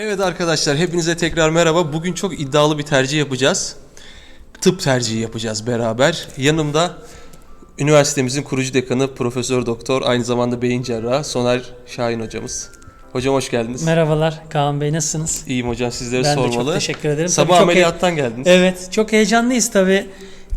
Evet arkadaşlar hepinize tekrar merhaba. Bugün çok iddialı bir tercih yapacağız. Tıp tercihi yapacağız beraber. Yanımda üniversitemizin kurucu dekanı Profesör Doktor aynı zamanda beyin cerrahı Soner Şahin hocamız. Hocam hoş geldiniz. Merhabalar Kaan Bey nasılsınız? İyiyim hocam sizlere Ben de sormalı. çok teşekkür ederim. Sabah Tabii ameliyattan geldiniz. Evet çok heyecanlıyız tabii.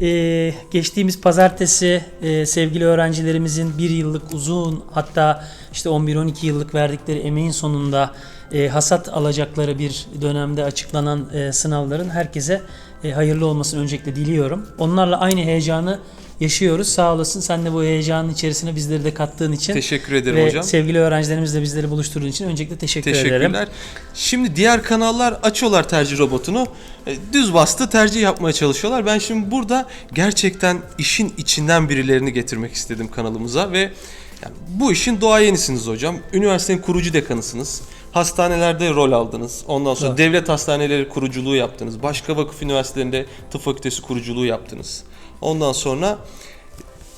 Ee, geçtiğimiz pazartesi e, sevgili öğrencilerimizin bir yıllık uzun hatta işte 11-12 yıllık verdikleri emeğin sonunda e, hasat alacakları bir dönemde açıklanan e, sınavların herkese e, hayırlı olmasını öncelikle diliyorum. Onlarla aynı heyecanı yaşıyoruz. Sağ olasın sen de bu heyecanın içerisine bizleri de kattığın için. Teşekkür ederim Ve hocam. sevgili öğrencilerimizle bizleri buluşturduğun için öncelikle teşekkür ederim. Teşekkürler. Şimdi diğer kanallar açıyorlar tercih robotunu. E, Düz bastı tercih yapmaya çalışıyorlar. Ben şimdi burada gerçekten işin içinden birilerini getirmek istedim kanalımıza ve yani bu işin doğayenisiniz hocam. Üniversitenin kurucu dekanısınız. Hastanelerde rol aldınız. Ondan sonra Doğru. devlet hastaneleri kuruculuğu yaptınız. Başka vakıf üniversitelerinde tıp fakültesi kuruculuğu yaptınız. Ondan sonra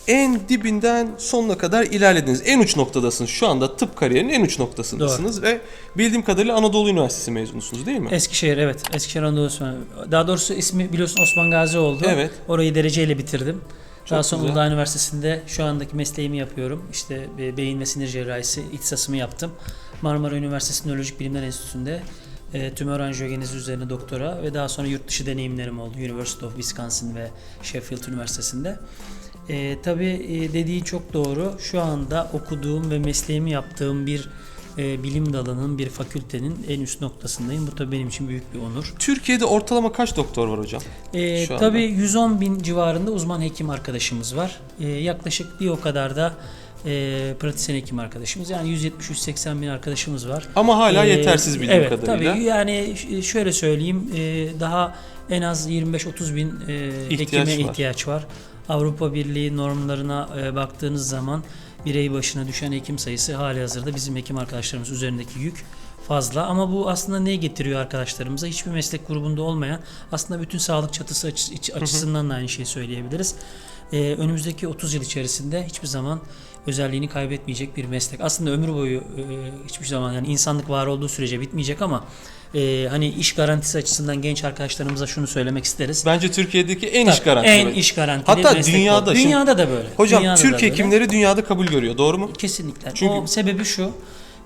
en dibinden sonuna kadar ilerlediniz. En uç noktadasınız. Şu anda tıp kariyerinin en uç noktasındasınız ve bildiğim kadarıyla Anadolu Üniversitesi mezunusunuz değil mi? Eskişehir evet. Eskişehir Anadolu Osman. Daha doğrusu ismi biliyorsun Osman Gazi oldu. Evet. Orayı dereceyle bitirdim. Daha sonra güzel. Uludağ Üniversitesi'nde şu andaki mesleğimi yapıyorum. İşte e, beyin ve sinir cerrahisi ihtisasımı yaptım. Marmara Üniversitesi Nörolojik Bilimler Enstitüsü'nde e, tümör anjiyogenezi üzerine doktora ve daha sonra yurt dışı deneyimlerim oldu. University of Wisconsin ve Sheffield Üniversitesi'nde. E, tabii e, dediği çok doğru. Şu anda okuduğum ve mesleğimi yaptığım bir e, bilim dalının, bir fakültenin en üst noktasındayım. Bu tabii benim için büyük bir onur. Türkiye'de ortalama kaç doktor var hocam? E, anda. tabii 110 bin civarında uzman hekim arkadaşımız var. E, yaklaşık bir o kadar da e, pratisyen hekim arkadaşımız. Yani 170-180 bin arkadaşımız var. Ama hala Ee, yetersiz bildiğim evet, kadarıyla. Tabii yani şöyle söyleyeyim e, daha en az 25-30 bin e, İhtiyaç hekime var. ihtiyaç var. Avrupa Birliği normlarına e, baktığınız zaman birey başına düşen hekim sayısı hali hazırda bizim hekim arkadaşlarımız üzerindeki yük fazla ama bu aslında ne getiriyor arkadaşlarımıza? Hiçbir meslek grubunda olmayan aslında bütün sağlık çatısı açı- açısından da aynı şeyi söyleyebiliriz. Ee, önümüzdeki 30 yıl içerisinde hiçbir zaman özelliğini kaybetmeyecek bir meslek. Aslında ömür boyu e, hiçbir zaman yani insanlık var olduğu sürece bitmeyecek ama e, hani iş garantisi açısından genç arkadaşlarımıza şunu söylemek isteriz. Bence Türkiye'deki en iş Tabii, garantili. En iş garantili Hatta meslek dünyada bu. Dünyada da böyle. Hocam Dünyada da Türk hekimleri dünyada kabul görüyor doğru mu? Kesinlikle. Çünkü- O sebebi şu.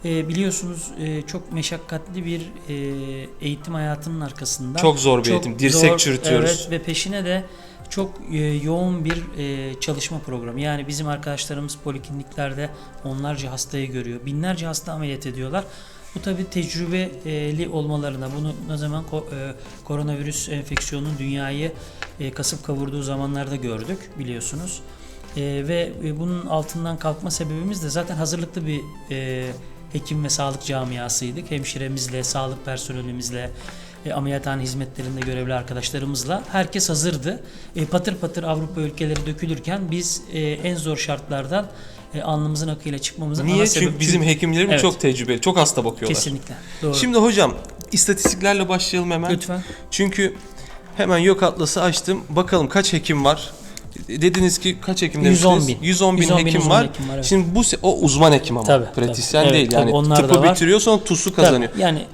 E, biliyorsunuz e, çok meşakkatli bir e, eğitim hayatının arkasında. Çok zor bir eğitim. Dirsek zor, çürütüyoruz. Evet ve peşine de çok e, yoğun bir e, çalışma programı. Yani bizim arkadaşlarımız polikliniklerde onlarca hastayı görüyor. Binlerce hasta ameliyat ediyorlar. Bu tabi tecrübeli olmalarına bunu ne zaman e, koronavirüs enfeksiyonunun dünyayı e, kasıp kavurduğu zamanlarda gördük biliyorsunuz. E, ve bunun altından kalkma sebebimiz de zaten hazırlıklı bir hekim ve sağlık camiasıydık. Hemşiremizle, sağlık personelimizle, e, ameliyathane hizmetlerinde görevli arkadaşlarımızla herkes hazırdı. E, patır patır Avrupa ülkeleri dökülürken biz e, en zor şartlardan e, alnımızın akıyla çıkmamızın Niye? ana Çünkü sebebi bizim hekimlerimiz Evet. çok tecrübeli, çok hasta bakıyorlar. kesinlikle. Doğru. Şimdi hocam istatistiklerle başlayalım hemen. lütfen. Çünkü hemen yok atlası açtım. Bakalım kaç hekim var? Dediniz ki kaç hekim 110 demiştiniz? bin. 110 bin 110 bin hekim uzman var. hekim var, evet. Şimdi bu se- o uzman hekim ama Tabii, pratisyen tabii. değil Evet, yani onlar da tıpı var. bitiriyor sonra TUS'u kazanıyor. Tabii, yani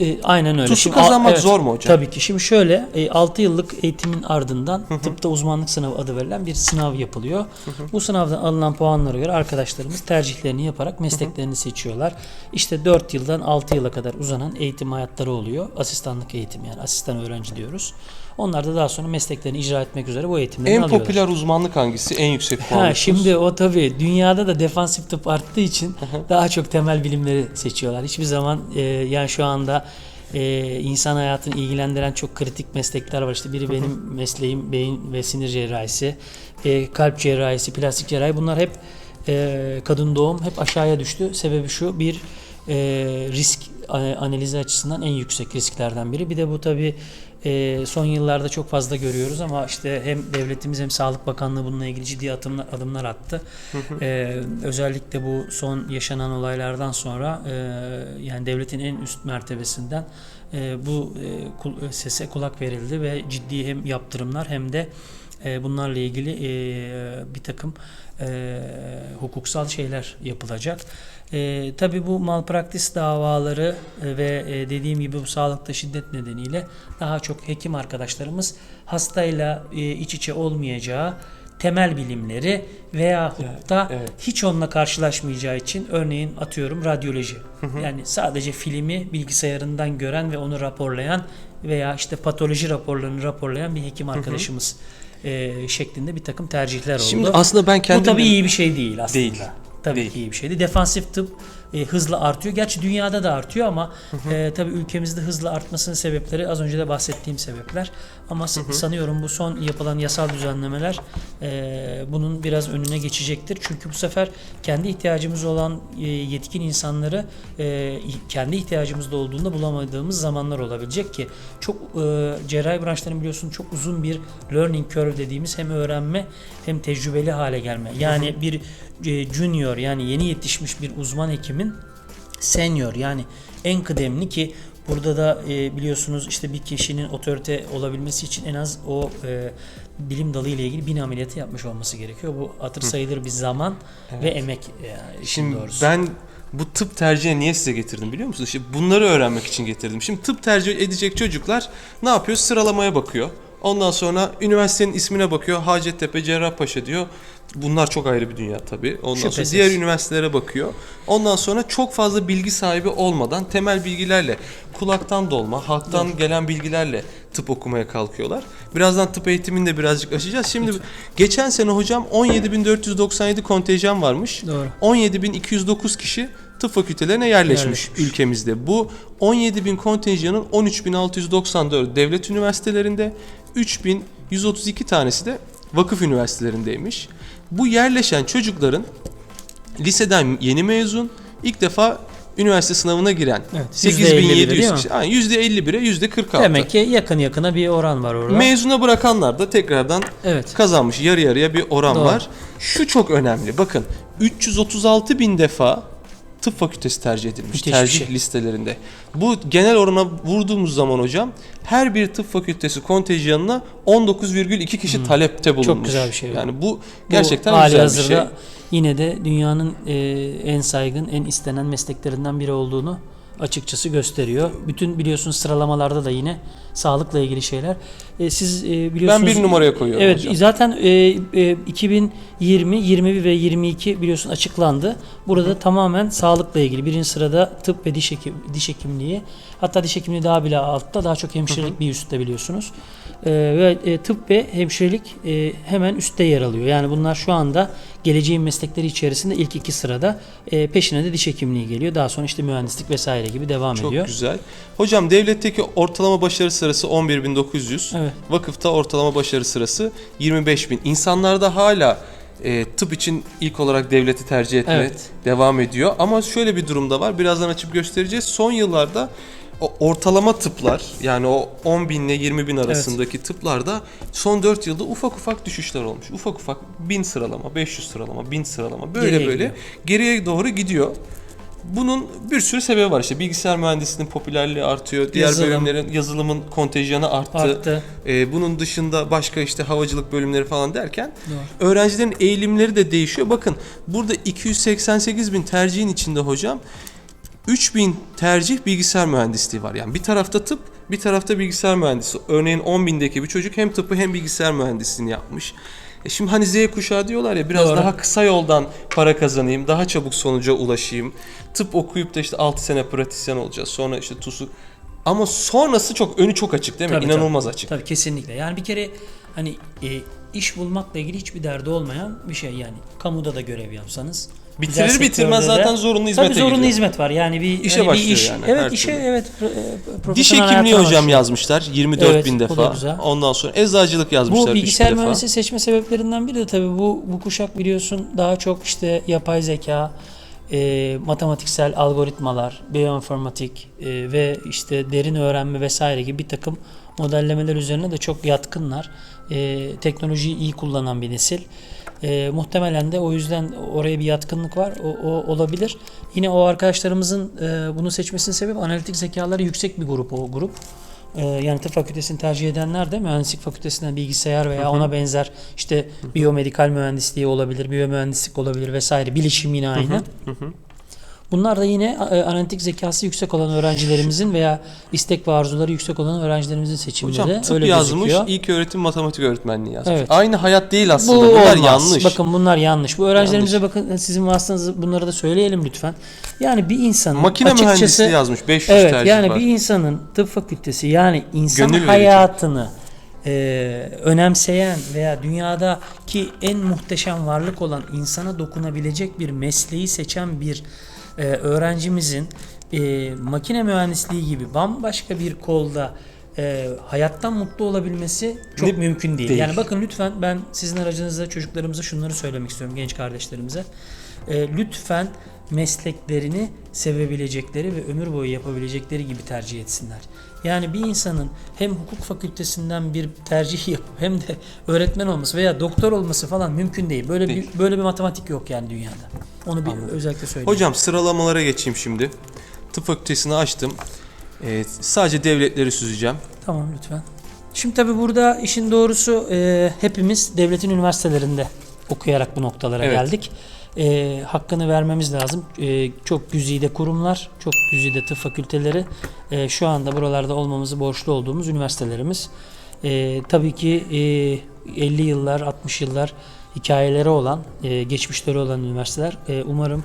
e, aynen öyle. TUS'u Şimdi, kazanmak a- zor mu hocam? Tabii ki. Şimdi şöyle 6 yıllık eğitimin ardından tıpta uzmanlık sınavı adı verilen bir sınav yapılıyor. Bu sınavdan alınan puanlara göre arkadaşlarımız tercihlerini yaparak mesleklerini seçiyorlar. İşte 4 yıldan 6 yıla kadar uzanan eğitim hayatları oluyor. Asistanlık eğitim yani asistan öğrenci diyoruz. Onlar da daha sonra mesleklerini icra etmek üzere bu eğitimleri En alıyorlar. popüler uzmanlık hangisi? En yüksek puan. Ha, şimdi o tabii dünyada da defansif tıp arttığı için daha çok temel bilimleri seçiyorlar. Hiçbir zaman e, yani şu anda e, insan hayatını ilgilendiren çok kritik meslekler var. İşte biri benim mesleğim beyin ve sinir cerrahisi, e, kalp cerrahisi, plastik cerrahi bunlar hep e, kadın doğum hep aşağıya düştü. Sebebi şu bir e, risk analizi açısından en yüksek risklerden biri. Bir de bu tabii e, son yıllarda çok fazla görüyoruz ama işte hem devletimiz hem Sağlık Bakanlığı bununla ilgili ciddi adımlar, adımlar attı. E, özellikle bu son yaşanan olaylardan sonra e, yani devletin en üst mertebesinden e, bu e, kul- sese kulak verildi ve ciddi hem yaptırımlar hem de e, bunlarla ilgili e, bir takım e, hukuksal şeyler yapılacak. E, tabii bu malpraktis davaları ve e, dediğim gibi bu sağlıkta şiddet nedeniyle daha çok hekim arkadaşlarımız hastayla e, iç içe olmayacağı temel bilimleri veya hukukta evet. hiç onunla karşılaşmayacağı için örneğin atıyorum radyoloji. Yani sadece filmi bilgisayarından gören ve onu raporlayan veya işte patoloji raporlarını raporlayan bir hekim arkadaşımız e, şeklinde bir takım tercihler oldu. Şimdi aslında ben kendim Bu tabii iyi bir şey değil aslında. Değil. Tabii Değil. ki iyi bir şeydi. Defansif tıp e, hızla artıyor. Gerçi dünyada da artıyor ama e, tabii ülkemizde hızla artmasının sebepleri az önce de bahsettiğim sebepler. Ama sanıyorum bu son yapılan yasal düzenlemeler e, bunun biraz önüne geçecektir. Çünkü bu sefer kendi ihtiyacımız olan e, yetkin insanları e, kendi ihtiyacımızda olduğunda bulamadığımız zamanlar olabilecek ki çok e, cerrahi branşların biliyorsun çok uzun bir learning curve dediğimiz hem öğrenme hem tecrübeli hale gelme. Yani bir junior yani yeni yetişmiş bir uzman hekimin senior yani en kıdemli ki burada da e, biliyorsunuz işte bir kişinin otorite olabilmesi için en az o e, bilim dalı ile ilgili bin ameliyatı yapmış olması gerekiyor. Bu hatır sayılır bir zaman ve emek yani Şimdi doğrusu. ben bu tıp tercihini niye size getirdim biliyor musunuz? İşte bunları öğrenmek için getirdim. Şimdi tıp tercih edecek çocuklar ne yapıyor? Sıralamaya bakıyor. Ondan sonra üniversitenin ismine bakıyor. Hacettepe, Cerrahpaşa diyor. Bunlar çok ayrı bir dünya tabii. Ondan Şüphesiz. sonra diğer üniversitelere bakıyor. Ondan sonra çok fazla bilgi sahibi olmadan temel bilgilerle, kulaktan dolma, halktan gelen bilgilerle tıp okumaya kalkıyorlar. Birazdan tıp eğitimini de birazcık açacağız. Şimdi geçen sene hocam 17.497 kontenjan varmış. Doğru. 17.209 kişi tıp fakültelerine yerleşmiş, Yerleşmiş. ülkemizde. Bu 17.000 kontenjanın 13.694 devlet üniversitelerinde, 3.132 tanesi de vakıf üniversitelerindeymiş. Bu yerleşen çocukların liseden yeni mezun, ilk defa üniversite sınavına giren Evet, %51'i 8700 değil mi? kişi. Yani %51'e %46. Demek ki yakın yakına bir oran var orada. Mezuna bırakanlar da tekrardan evet. kazanmış. Yarı yarıya bir oran Doğru. var. Şu çok önemli. Bakın 336 bin defa tıp fakültesi tercih edilmiş Müthiş tercih şey. listelerinde. Bu genel orana vurduğumuz zaman hocam her bir tıp fakültesi kontenjanına 19,2 kişi talepte bulunmuş. Hmm. güzel bir şey. Yani bu Bu gerçekten hali güzel bir şey. yine de dünyanın e, en saygın, en istenen mesleklerinden biri olduğunu açıkçası gösteriyor. Bütün biliyorsunuz sıralamalarda da yine sağlıkla ilgili şeyler. E, siz e, biliyorsunuz Ben bir numaraya koyuyorum Evet, hocam. zaten e, e, 2020, 21 ve 22 biliyorsun açıklandı. Burada tamamen sağlıkla ilgili. Birinci sırada tıp ve diş hekim, diş hekimliği. Hatta diş hekimliği daha bile altta, daha çok hemşirelik bir üstte biliyorsunuz. E, ve e, tıp ve hemşirelik e, hemen üstte yer alıyor. Yani bunlar şu anda geleceğin meslekleri içerisinde ilk iki sırada. E, peşine de diş hekimliği geliyor. Daha sonra işte mühendislik vesaire gibi devam Çok ediyor. güzel. Hocam devletteki ortalama başarı sırası 11.900. Evet. Vakıfta ortalama başarı sırası 25.000. İnsanlarda hala e, tıp için ilk olarak devleti tercih etme Evet. devam ediyor. Ama şöyle bir durumda var. Birazdan açıp göstereceğiz. Son yıllarda o ortalama tıplar yani o 10 bin ile 20 bin arasındaki tıplarda son 4 yılda ufak ufak düşüşler olmuş. Ufak ufak 1000 sıralama, 500 sıralama, 1000 sıralama böyle Geriye böyle gidiyor. geriye doğru gidiyor. Bunun bir sürü sebebi var işte bilgisayar mühendisliğinin popülerliği artıyor, diğer Yazılım. bölümlerin yazılımın kontenjanı arttı. Arttı. Ee, bunun dışında başka işte havacılık bölümleri falan derken öğrencilerin eğilimleri de değişiyor. Bakın burada 288 bin tercihin içinde hocam 3000 tercih bilgisayar mühendisliği var. Yani bir tarafta tıp, bir tarafta bilgisayar mühendisi. Örneğin 10 bindeki bir çocuk hem tıpı hem bilgisayar mühendisliğini yapmış. E şimdi hani Z kuşağı diyorlar ya biraz Doğru. daha kısa yoldan para kazanayım, daha çabuk sonuca ulaşayım. Tıp okuyup da işte 6 sene pratisyen olacağız. Sonra işte TUS'u ama sonrası çok önü çok açık değil mi? Tabii, İnanılmaz tabii. açık. Tabii kesinlikle. Yani bir kere hani e, iş bulmakla ilgili hiçbir derdi olmayan bir şey yani. Kamuda da görev yapsanız. Bitirir özel bitirmez zaten zorunlu hizmete Tabii zorunlu giriyor. hizmet var. Yani bir İşe hani bir başlıyor iş, yani, Evet işe türlü. evet pro- e, Diş profesyonel hekimliği hayatına hocam başlıyor. yazmışlar 24 Evet, bin bu da defa. güzel. Ondan sonra eczacılık yazmışlar Bu 3 bilgisayar defa. mühendisliği seçme sebeplerinden biri de tabii bu bu kuşak biliyorsun daha çok işte yapay zeka, e, matematiksel algoritmalar, biyoinformatik e, ve işte derin öğrenme vesaire gibi bir takım modellemeler üzerine de çok yatkınlar. E, teknolojiyi iyi kullanan bir nesil. E, muhtemelen de o yüzden oraya bir yatkınlık var. O, o olabilir. Yine o arkadaşlarımızın e, bunu seçmesinin sebebi analitik zekaları yüksek bir grup o grup. e, yani tıp fakültesini tercih edenler de mühendislik fakültesinden bilgisayar veya ona benzer işte biyomedikal mühendisliği olabilir, biyomühendislik olabilir vesaire. Bilişim yine aynı. Bunlar da yine e, analitik zekası yüksek olan öğrencilerimizin veya istek ve arzuları yüksek olan öğrencilerimizin seçimleri Hocam tıp öyle yazmış, gözüküyor. ilk öğretim matematik öğretmenliği yazmış. Evet. Aynı hayat değil Bu aslında. Bunlar olmaz. yanlış. Bakın bunlar yanlış. Bu öğrencilerimize bakın sizin vasıtanızı bunları da söyleyelim lütfen. Yani bir insanın Makine açıkçası mühendisliği yazmış. 500 Evet tercih yani var. bir insanın tıp fakültesi yani insan Gönül verici. hayatını e, önemseyen veya dünyadaki en muhteşem varlık olan insana dokunabilecek bir mesleği seçen bir e, öğrencimizin e, makine mühendisliği gibi bambaşka bir kolda e, hayattan mutlu olabilmesi çok Ne- mümkün değil. değil. Yani bakın lütfen ben sizin aracınızda çocuklarımıza şunları söylemek istiyorum genç kardeşlerimize. E, lütfen mesleklerini sevebilecekleri ve ömür boyu yapabilecekleri gibi tercih etsinler. Yani bir insanın hem hukuk fakültesinden bir tercih yapıp hem de öğretmen olması veya doktor olması falan mümkün değil. Böyle Değil. bir böyle bir matematik yok yani dünyada. Onu bir özellikle söyleyeyim. Hocam sıralamalara geçeyim şimdi. Tıp fakültesini açtım. Ee, sadece devletleri süzeceğim. Tamam lütfen. Şimdi tabii burada işin doğrusu e, hepimiz devletin üniversitelerinde okuyarak bu noktalara Evet. geldik. E, hakkını vermemiz lazım. E, çok güzide kurumlar, çok güzide tıp fakülteleri e, şu anda buralarda olmamızı borçlu olduğumuz üniversitelerimiz. E, tabii ki e, 50 yıllar, 60 yıllar hikayeleri olan, e, geçmişleri olan üniversiteler. E, umarım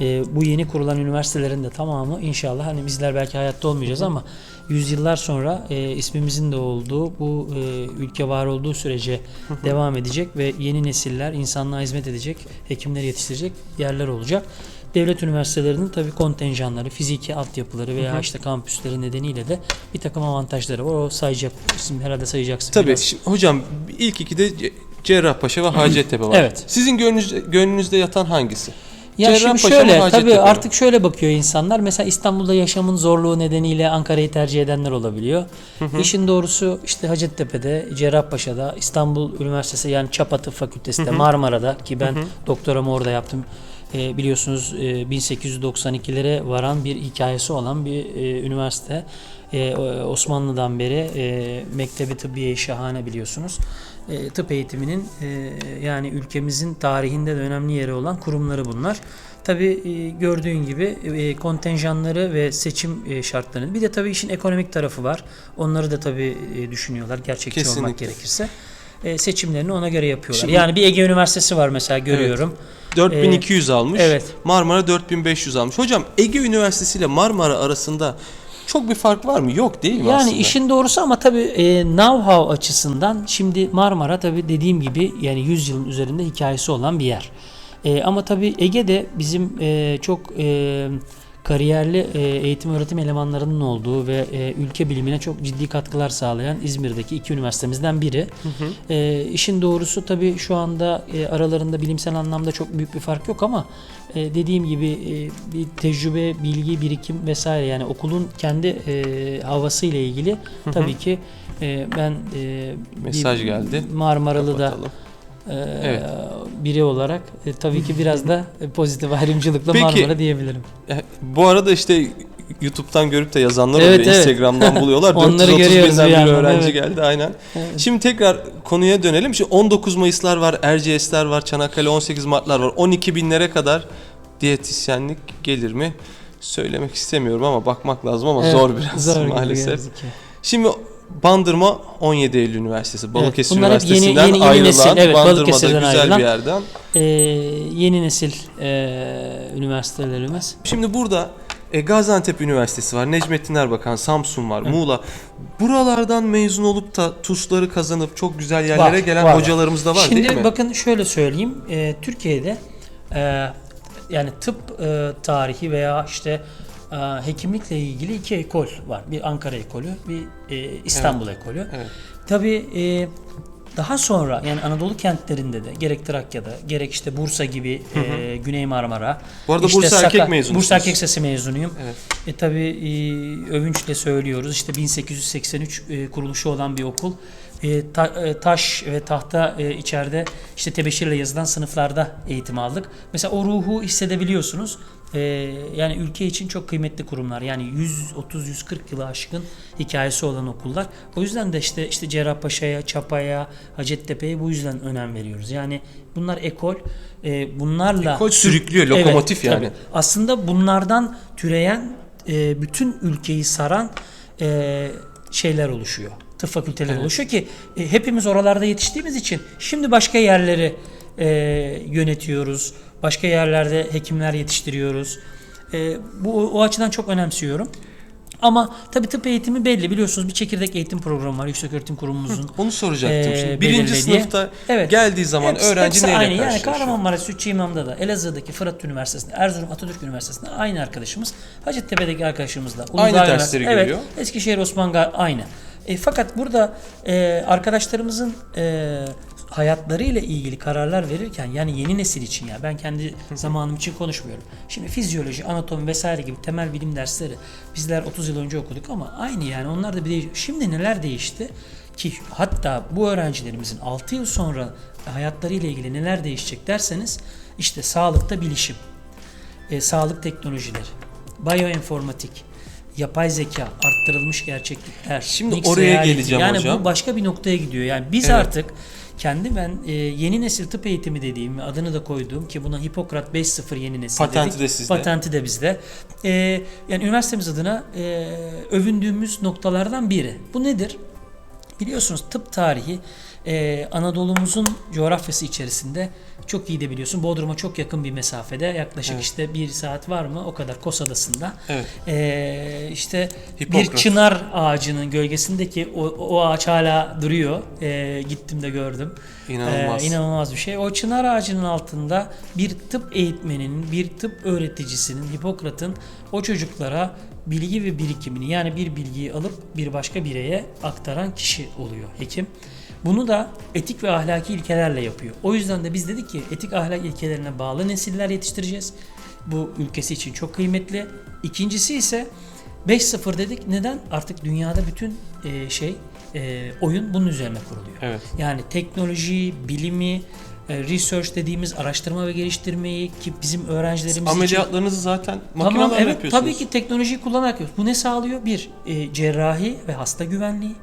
e, bu yeni kurulan üniversitelerin de tamamı inşallah hani bizler belki hayatta olmayacağız ama yüzyıllar sonra e, ismimizin de olduğu bu e, ülke var olduğu sürece devam edecek ve yeni nesiller insanlığa hizmet edecek, hekimler yetiştirecek yerler olacak. Devlet üniversitelerinin tabii kontenjanları, fiziki altyapıları veya işte kampüsleri nedeniyle de bir takım avantajları var. O sayacak, isim herhalde sayacaksın. Tabii. biraz. Şimdi, hocam ilk ikide Ce- Cerrahpaşa ve Hacettepe var. Evet. Sizin gönlünüzde, gönlünüzde yatan hangisi? Ya şimdi şöyle tabii artık şöyle bakıyor insanlar. Mesela İstanbul'da yaşamın zorluğu nedeniyle Ankara'yı tercih edenler olabiliyor. İşin doğrusu işte Hacettepe'de, Cerrahpaşa'da, İstanbul Üniversitesi yani Çapa Tıp Fakültesi'de, Marmara'da ki ben doktoramı orada yaptım. E, biliyorsunuz e, 1892'lere varan bir hikayesi olan bir e, üniversite. E, Osmanlı'dan beri e, Mektebi Tıbbiye şahane biliyorsunuz. E, tıp eğitiminin e, yani ülkemizin tarihinde de önemli yeri olan kurumları bunlar. Tabi gördüğün gibi e, kontenjanları ve seçim e, şartlarını bir de tabi işin ekonomik tarafı var. Onları da tabi düşünüyorlar gerçekçi olmak Kesinlikle. gerekirse. E, seçimlerini ona göre yapıyorlar. Şimdi- yani bir Ege Üniversitesi var mesela görüyorum. 4200 almış. evet. Marmara 4500 almış. Hocam Ege Üniversitesi ile Marmara arasında çok bir fark var mı? Yok değil mi Yani aslında? işin doğrusu ama tabii e, know-how açısından şimdi Marmara tabii dediğim gibi yani 100 yılın üzerinde hikayesi olan bir yer. E, ama tabii Ege'de bizim e, çok e, kariyerli e, eğitim öğretim elemanlarının olduğu ve e, ülke bilimine çok ciddi katkılar sağlayan İzmir'deki iki üniversitemizden biri. E, işin doğrusu tabii şu anda e, aralarında bilimsel anlamda çok büyük bir fark yok ama e, dediğim gibi e, bir tecrübe, bilgi, birikim vesaire yani okulun kendi e, havası ile ilgili tabii ki e, ben e, Mesaj geldi. Marmaralı da Kapatalım. e, Evet. biri olarak e, tabii ki biraz da pozitif ayrımcılıkla Peki, Marmara diyebilirim. Bu arada işte YouTube'dan görüp de yazanlar Evet, oluyor. evet. Instagram'dan buluyorlar. Onları 430 görüyoruz binden bir öğrenci evet. geldi aynen. Evet. Şimdi tekrar konuya dönelim. Şimdi 19 Mayıs'lar var, Erciyes'ler var, Çanakkale 18 Mart'lar var. 12 binlere kadar diyetisyenlik gelir mi? Söylemek istemiyorum ama bakmak lazım ama Evet, zor biraz zor maalesef. Şimdi Bandırma 17 Eylül Üniversitesi. Balıkesir yeni- Üniversitesi'nden yeni- yeni ayrılan nesil, evet, Bandırma'da güzel ayrılan. bir yerden. E, yeni nesil e, üniversitelerimiz. Şimdi burada e, Gaziantep Üniversitesi var, Necmettin Erbakan, Samsun var, Muğla. Buralardan mezun olup da TUS'ları kazanıp çok güzel yerlere Var, gelen var, hocalarımız da var Şimdi değil mi? bakın şöyle söyleyeyim. E, Türkiye'de e, yani tıp e, tarihi veya işte hekimlikle ilgili iki ekol var. Bir Ankara ekolü, bir e, İstanbul ekolü. Evet. Tabii e, daha sonra yani Anadolu kentlerinde de gerek Trakya'da gerek işte Bursa gibi e, Güney Marmara. Bu arada işte Bursa erkek mezunusunuz. Bursa Erkek Lisesi mezunuyum. Evet. E tabi övünçle söylüyoruz. İşte 1883 e, kuruluşu olan bir okul. e, ta- e, taş ve tahta e, içeride işte tebeşirle yazılan sınıflarda eğitim aldık. Mesela o ruhu hissedebiliyorsunuz. E, yani ülke için çok kıymetli kurumlar. Yani 130-140 yılı aşkın hikayesi olan okullar. O yüzden de işte işte Cerrahpaşa'ya, Çapa'ya, Hacettepe'ye bu yüzden önem veriyoruz. Yani bunlar ekol. E, bunlarla Ekol sürüklüyor, lokomotif yani. tabii. Aslında bunlardan türeyen e, bütün ülkeyi saran e, şeyler oluşuyor. Tıp fakülteleri oluşuyor ki e, hepimiz oralarda yetiştiğimiz için şimdi başka yerleri e, yönetiyoruz. Başka yerlerde hekimler yetiştiriyoruz. E, bu o açıdan çok önemsiyorum. Ama tabii tıp eğitimi belli biliyorsunuz bir çekirdek eğitim programı var Yükseköğretim Kurumumuzun. Onu soracaktım Ee, şimdi. Birinci sınıfta Evet. geldiği zaman Hepsi- öğrenci hepsi neyle aynı. Yani? Kahramanmaraş Sütçü İmam'da da Elazığ'daki Fırat Üniversitesi'nde, Erzurum Atatürk Üniversitesi'nde aynı arkadaşımız. Hacettepe'deki arkadaşımızla. Uludağ Aynı dersleri evet, görüyor. Eskişehir Osman aynı. E, fakat burada e, arkadaşlarımızın e, hayatlarıyla ilgili kararlar verirken yani yeni nesil için ya ben kendi zamanım için konuşmuyorum. Şimdi fizyoloji, anatomi vesaire gibi temel bilim dersleri bizler 30 yıl önce okuduk ama aynı yani onlar da bir değiş- Şimdi neler değişti? Ki hatta bu öğrencilerimizin 6 yıl sonra hayatlarıyla ilgili neler değişecek derseniz işte sağlıkta bilişim, e, sağlık teknolojileri, bioinformatik, yapay zeka, arttırılmış gerçeklikler. Şimdi oraya reality. geleceğim yani hocam. bu başka bir noktaya gidiyor. Yani biz Evet. artık kendi ben e, yeni nesil tıp eğitimi dediğim adını da koyduğum ki buna Hipokrat 5.0 yeni nesil Patenti dedik. de sizde. Patenti de bizde. E, yani üniversitemiz adına e, övündüğümüz noktalardan biri. Bu nedir? Biliyorsunuz tıp tarihi e, Anadolu'muzun coğrafyası içerisinde çok iyi de biliyorsun. Bodrum'a çok yakın bir mesafede yaklaşık Evet. işte bir saat var mı o kadar Kos Adası'nda. Evet. E, işte bir Hipokrat. çınar ağacının gölgesindeki o, o ağaç hala duruyor. E, gittim de gördüm. İnanılmaz. E, inanılmaz bir şey. O çınar ağacının altında bir tıp eğitmeninin, bir tıp öğreticisinin, Hipokrat'ın o çocuklara bilgi ve birikimini yani bir bilgiyi alıp bir başka bireye aktaran kişi oluyor hekim. Bunu da etik ve ahlaki ilkelerle yapıyor. O yüzden de biz dedik ki etik ahlak ilkelerine bağlı nesiller yetiştireceğiz. Bu ülkesi için çok kıymetli. İkincisi ise 5-0 dedik. Neden? Artık dünyada bütün e, şey e, oyun bunun üzerine kuruluyor. Evet. Yani teknoloji, bilimi, e, research dediğimiz araştırma ve geliştirmeyi ki bizim öğrencilerimiz için Ameliyatlarınızı zaten makinelerle Tamam evet yapıyorsunuz. tabii ki teknolojiyi kullanarak yapıyoruz. Bu ne sağlıyor? Bir, e, cerrahi ve hasta güvenliği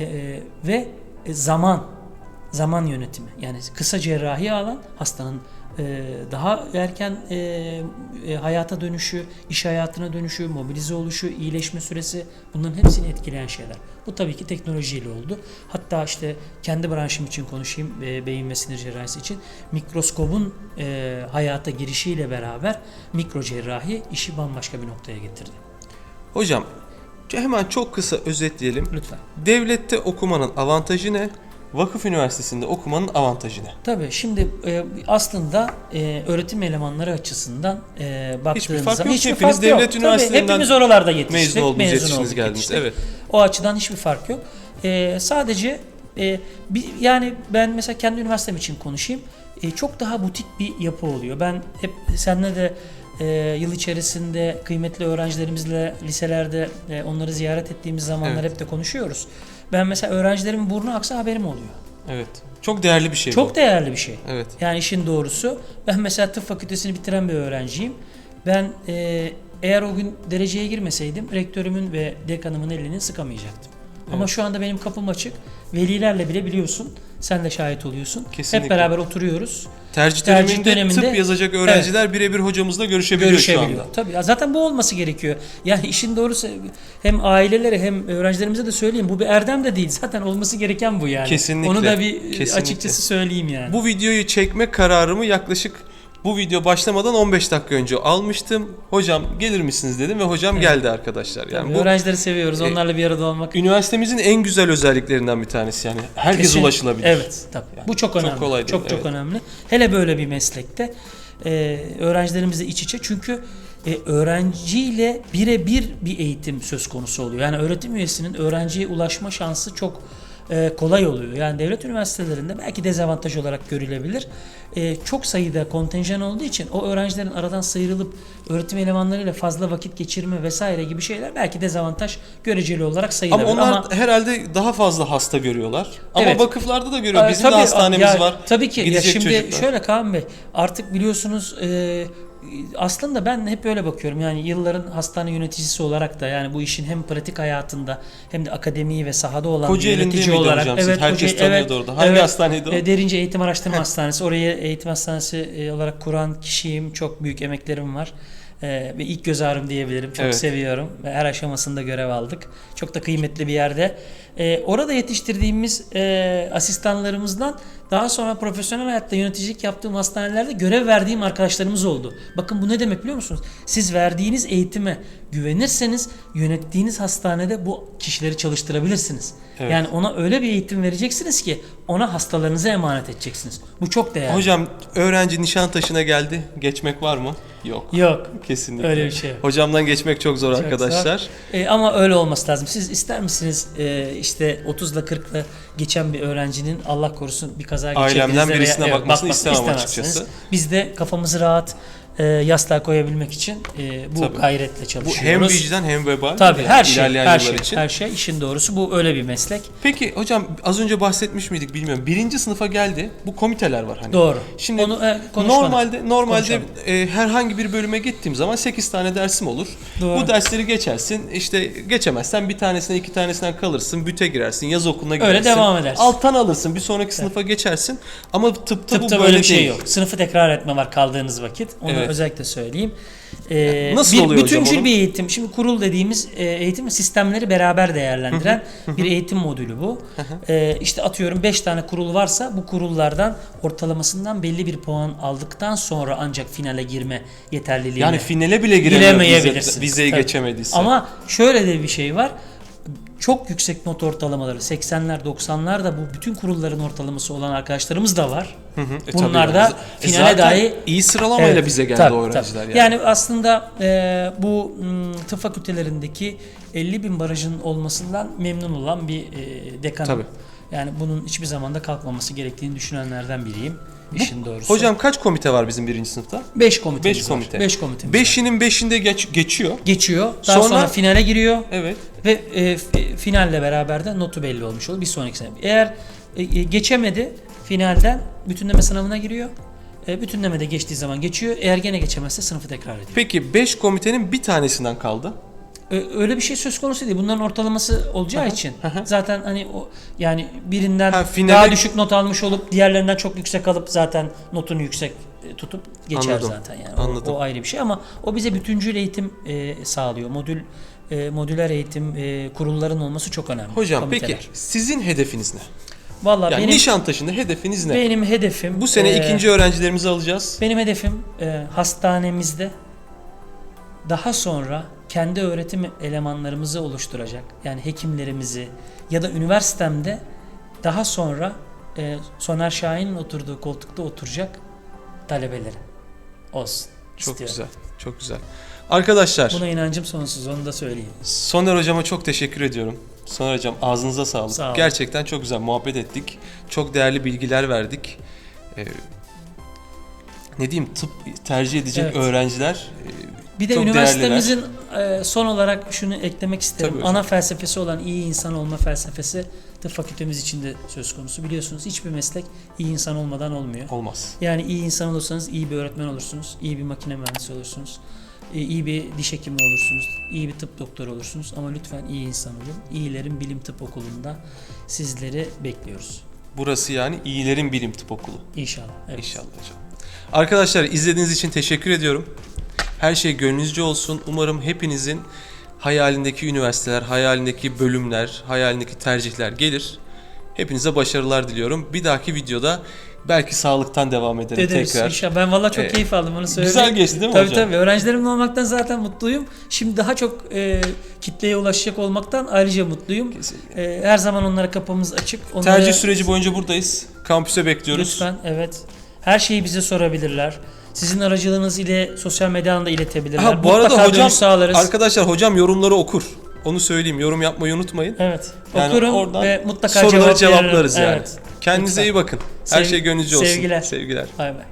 E, ve e, zaman zaman yönetimi. Yani kısa cerrahi alan hastanın e, daha erken e, e, hayata dönüşü, iş hayatına dönüşü, mobilize oluşu, iyileşme süresi bunların hepsini etkileyen şeyler. Bu tabii ki teknolojiyle oldu. Hatta işte kendi branşım için konuşayım, e, beyin ve sinir cerrahisi için mikroskobun e, hayata girişiyle beraber mikro cerrahi işi bambaşka bir noktaya getirdi. Hocam hemen çok kısa özetleyelim. Lütfen. Devlette okumanın avantajı ne? Vakıf üniversitesinde okumanın avantajı ne? Tabii şimdi e, aslında e, öğretim elemanları açısından e, baktığınız fark zaman yok. hiçbir Hepiniz fark devlet yok. Tabii, üniversitelerinden hepimiz oralarda yetiştik. mezun oldunuz, yetiştiniz, olduk, geldiniz. yetiştik. Evet. O açıdan hiçbir fark yok. E, sadece e, bir, yani ben mesela kendi üniversitem için konuşayım. E, çok daha butik bir yapı oluyor. Ben hep seninle de e, yıl içerisinde kıymetli öğrencilerimizle liselerde e, onları ziyaret ettiğimiz zamanlar Evet. hep de konuşuyoruz. Ben mesela öğrencilerimin burnu aksa haberim oluyor. Evet. Çok değerli bir şey Çok bu. değerli bir şey. Evet. Yani işin doğrusu ben mesela tıp fakültesini bitiren bir öğrenciyim. Ben e, eğer o gün dereceye girmeseydim rektörümün ve dekanımın elini sıkamayacaktım. Ama Evet. şu anda benim kapım açık. Velilerle bile biliyorsun. Sen de şahit oluyorsun. Kesinlikle. Hep beraber oturuyoruz. Tercih, Tercih döneminde, tıp yazacak öğrenciler birebir hocamızla görüşebiliyor, şu Görüşebiliyor. anda. Tabii. ya Zaten bu olması gerekiyor. Yani işin doğrusu hem ailelere hem öğrencilerimize de söyleyeyim. Bu bir erdem de değil. Zaten olması gereken bu yani. Kesinlikle. Onu da bir Kesinlikle. açıkçası söyleyeyim yani. Bu videoyu çekme kararımı yaklaşık bu video başlamadan 15 dakika önce almıştım. Hocam gelir misiniz dedim ve hocam geldi arkadaşlar. Yani bu Öğrencileri seviyoruz. E, Onlarla bir arada olmak üniversitemizin en güzel özelliklerinden bir tanesi yani. Herkes Kesin- ulaşılabilir. Evet, tabii. Bu çok çok önemli. kolay değil, çok çok evet. önemli. Hele böyle bir meslekte e, öğrencilerimizle iç içe çünkü e, öğrenciyle birebir bir eğitim söz konusu oluyor. Yani öğretim üyesinin öğrenciye ulaşma şansı çok e, kolay oluyor. Yani devlet üniversitelerinde belki dezavantaj olarak görülebilir. E, çok sayıda kontenjan olduğu için o öğrencilerin aradan sıyrılıp öğretim elemanlarıyla fazla vakit geçirme vesaire gibi şeyler belki dezavantaj göreceli olarak sayılabilir. Ama onlar herhalde daha fazla hasta görüyorlar. Ama Evet. vakıflarda da görüyor. Bizim de tabii, hastanemiz ya, var. Tabii ki. Ya şimdi çocuklar. şöyle Kaan Bey artık biliyorsunuz e, aslında ben hep öyle bakıyorum. Yani yılların hastane yöneticisi olarak da yani bu işin hem pratik hayatında hem de akademiyi ve sahada olan Kocaeli'nde yönetici miydi olarak. hocam? Siz herkes tanıyordu orada. Hangi hastaneydi o? E, Derince Eğitim Araştırma Hastanesi. Orayı eğitim hastanesi e, olarak kuran kişiyim. Çok büyük emeklerim var. E, ve ilk göz ağrım diyebilirim. Çok Evet. seviyorum ve her aşamasında görev aldık. Çok da kıymetli bir yerde. E, orada yetiştirdiğimiz e, asistanlarımızdan daha sonra profesyonel hayatta yöneticilik yaptığım hastanelerde görev verdiğim arkadaşlarımız oldu. Bakın bu ne demek biliyor musunuz? Siz verdiğiniz eğitime güvenirseniz yönettiğiniz hastanede bu kişileri çalıştırabilirsiniz. Evet. Yani ona öyle bir eğitim vereceksiniz ki ona hastalarınızı emanet edeceksiniz. Bu çok değerli. Hocam öğrenci Nişantaşı'na geldi. Geçmek var mı? Yok. Yok. Kesinlikle. Öyle bir şey yok. Hocamdan geçmek çok zor Çok arkadaşlar. zor. E, ama öyle olması lazım. Siz ister misiniz e, işte 30'la 40'la geçen bir öğrencinin Allah korusun bir kaza Ailemden geçirdiğinizde veya- birisine bakmasını bakmasını istemem açıkçası. Biz de kafamızı rahat e, yastığa koyabilmek için e, bu Tabii. gayretle Bu çalışıyoruz. hem vicdan hem vebal. Tabii yani her şey, her şey, için. her şey işin doğrusu bu öyle bir meslek. Peki hocam az önce bahsetmiş miydik bilmiyorum. Birinci sınıfa geldi. Bu komiteler var hani. Doğru. Şimdi Onu, e, konuşmadık. normalde normalde e, herhangi bir bölüme gittiğim zaman 8 tane dersim olur. Doğru. Bu dersleri geçersin. İşte geçemezsen bir tanesine iki tanesinden kalırsın. Büte girersin. Yaz okuluna girersin. devam edersin. Alttan alırsın. Bir sonraki sınıfa geçersin. Ama tıpta, bu Tıpta böyle böyle bir şey değil. yok. Sınıfı tekrar etme var kaldığınız vakit. Onu Evet. Özellikle söyleyeyim. Ee, Nasıl bir oluyor hocam bütüncül onun? bir eğitim. Şimdi kurul dediğimiz e, eğitim sistemleri beraber değerlendiren bir eğitim modülü bu. Ee, işte atıyorum 5 tane kurul varsa bu kurullardan ortalamasından belli bir puan aldıktan sonra ancak finale girme yeterliliğine Yani finale bile giremiyor vize, vizeyi Tabii. geçemediyse. Ama şöyle de bir şey var. Çok yüksek not ortalamaları 80'ler 90'lar da bu bütün kurulların ortalaması olan arkadaşlarımız da var. Hı hı. E Bunlar da E finale zaten dahi iyi sıralamayla Evet, bize geldi tabii, öğrenciler tabii. yani. Yani aslında e, bu m, tıp fakültelerindeki 50 bin barajın olmasından memnun olan bir e, dekanım. Tabii. Yani bunun hiçbir zamanda kalkmaması gerektiğini düşünenlerden biriyim. İşin doğrusu. Hocam kaç komite var bizim birinci sınıfta? 5 komitemiz 5 var. komite. Komitemiz var. Beşinin beşinde geç, geçiyor. geçiyor. Daha sonra, Sonra- finale giriyor. Evet. Ve e, fi- finalle beraber de notu belli olmuş olur bir sonraki sene. Eğer e, e, geçemedi finalden bütünleme sınavına giriyor. E, bütünlemede geçtiği zaman geçiyor. Eğer gene geçemezse sınıfı tekrar ediyor. Peki 5 komitenin bir tanesinden kaldı. Öyle bir şey söz konusu değil. Bunların ortalaması olacağı için zaten hani o yani birinden Ha, finale- daha düşük not almış olup diğerlerinden çok yüksek alıp zaten notunu yüksek e, tutup geçer Anladım. zaten yani. O- Anladım. O, ayrı bir şey ama o bize bütüncül eğitim e, sağlıyor. Modül e, modüler eğitim e, kurulların olması çok önemli. Hocam komiteler. peki sizin hedefiniz ne? Vallahi Yani benim Nişantaşı'nda hedefiniz ne? benim hedefim Bu sene e, ikinci öğrencilerimizi alacağız. benim hedefim e, hastanemizde daha sonra kendi öğretim elemanlarımızı oluşturacak. Yani hekimlerimizi ya da üniversitemde daha sonra e, Soner Şahin'in oturduğu koltukta oturacak talebelerim olsun. Çok istiyorum. güzel. Çok güzel. Arkadaşlar Buna inancım sonsuz onu da söyleyeyim. Soner hocama çok teşekkür ediyorum. Soner hocam ağzınıza sağlık. Sağ olun. Gerçekten çok güzel muhabbet ettik. Çok değerli bilgiler verdik. Ee, ne diyeyim tıp tercih edecek Evet. öğrenciler e, Bir de çok üniversitemizin e, son olarak şunu eklemek isterim. Tabii hocam. Ana felsefesi olan iyi insan olma felsefesi tıp fakültemiz için de söz konusu. Biliyorsunuz hiçbir meslek iyi insan olmadan olmuyor. olmaz. Yani iyi insan olursanız iyi bir öğretmen olursunuz, iyi bir makine mühendisi olursunuz, e, iyi bir diş hekimi olursunuz, iyi bir tıp doktoru olursunuz. Ama lütfen iyi insan olun. İyilerin Bilim Tıp Okulu'nda sizleri bekliyoruz. Burası yani iyilerin bilim tıp okulu. İnşallah. Evet. İnşallah hocam. Arkadaşlar izlediğiniz için teşekkür ediyorum. Her şey gönlünüzce olsun. Umarım hepinizin hayalindeki üniversiteler, hayalindeki bölümler, hayalindeki tercihler gelir. Hepinize başarılar diliyorum. Bir dahaki videoda belki sağlıktan devam edelim Ederiz tekrar. inşallah. Ben valla çok Ee, keyif aldım onu söyleyeyim. güzel geçti değil mi tabii, hocam? Tabii Öğrencilerimle olmaktan zaten mutluyum. Şimdi daha çok e, kitleye ulaşacak olmaktan ayrıca mutluyum. Kesinlikle. E, her zaman onlara kapımız açık. Onlara, Tercih süreci boyunca buradayız. Kampüse bekliyoruz. Lütfen evet. Her şeyi bize sorabilirler. Sizin aracılığınız ile sosyal medyadan da iletebilirler. Ha, bu arada Mutlaka hocam sağlarız. arkadaşlar hocam yorumları okur. Onu söyleyeyim. Yorum yapmayı unutmayın. Evet. Yani Okurum oradan ve mutlaka soruları cevap cevaplarız yani. Evet. Kendinize Lütfen. iyi bakın. Her Sev- şey gönlünüzce olsun. sevgiler. Sevgiler. Bay bay.